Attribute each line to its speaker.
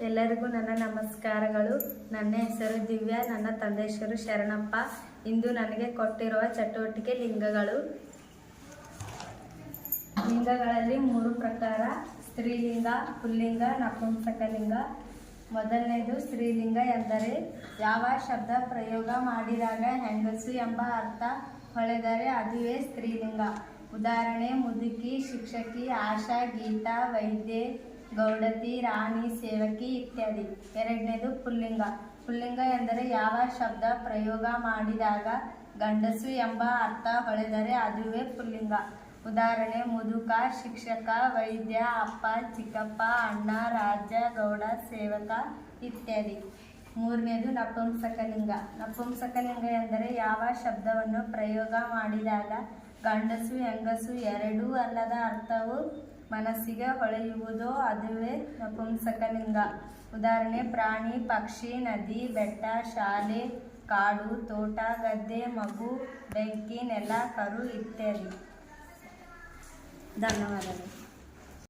Speaker 1: ಎಲ್ಲರಿಗೂ ನನ್ನ ನಮಸ್ಕಾರಗಳು. ನನ್ನ ಹೆಸರು ದಿವ್ಯಾ, ನನ್ನ ತಂದೆ ಹೆಸರು ಶರಣಪ್ಪ. ಇಂದು ನನಗೆ ಕೊಟ್ಟಿರುವ ಚಟುವಟಿಕೆ ಲಿಂಗಗಳು. ಲಿಂಗಗಳಲ್ಲಿ ಮೂರು ಪ್ರಕಾರ. ಸ್ತ್ರೀಲಿಂಗ, ಪುಲ್ಲಿಂಗ, ನಪುಂಸಕಲಿಂಗ. ಮೊದಲನೇದು ಸ್ತ್ರೀಲಿಂಗ ಎಂದರೆ ಯಾವ ಶಬ್ದ ಪ್ರಯೋಗ ಮಾಡಿದಾಗ ಹೆಂಗಸು ಎಂಬ ಅರ್ಥ ಹೊಳೆದರೆ ಅದುವೇ ಸ್ತ್ರೀಲಿಂಗ. ಉದಾಹರಣೆ, ಮುದುಕಿ, ಶಿಕ್ಷಕಿ, ಆಶಾ, ಗೀತಾ, ವೈದ್ಯೆ ಗೌಡತಿ, ರಾಣಿ, ಸೇವಕಿ ಇತ್ಯಾದಿ. ಎರಡನೇದು ಪುಲ್ಲಿಂಗ. ಪುಲ್ಲಿಂಗ ಎಂದರೆ ಯಾವ ಶಬ್ದ ಪ್ರಯೋಗ ಮಾಡಿದಾಗ ಗಂಡಸು ಎಂಬ ಅರ್ಥ ಹೊಳೆದರೆ ಅದುವೇ ಪುಲ್ಲಿಂಗ. ಉದಾಹರಣೆ, ಮುದುಕ, ಶಿಕ್ಷಕ, ವೈದ್ಯ, ಅಪ್ಪ, ಚಿಕ್ಕಪ್ಪ, ಅಣ್ಣ, ರಾಜ, ಗೌಡ, ಸೇವಕ ಇತ್ಯಾದಿ. ಮೂರನೇದು ನಪುಂಸಕಲಿಂಗ. ನಪುಂಸಕಲಿಂಗ ಎಂದರೆ ಯಾವ ಶಬ್ದವನ್ನು ಪ್ರಯೋಗ ಮಾಡಿದಾಗ ಗಂಡಸು, ಹೆಂಗಸು ಎರಡೂ ಅಲ್ಲದ ಅರ್ಥವು ಮನಸ್ಸಿಗೆ ಹೊಳೆಯುವುದು ಅದುವೇ ನಪುಂಸಕಲಿಂಗ ಉದಾಹರಣೆ, ಪ್ರಾಣಿ, ಪಕ್ಷಿ, ನದಿ, ಬೆಟ್ಟ, ಶಾಲೆ, ಕಾಡು, ತೋಟ, ಗದ್ದೆ, ಮಗು, ಬೆಂಕಿ, ನೆಲ, ಕರು ಇತ್ಯಾದಿ. ಧನ್ಯವಾದಗಳು.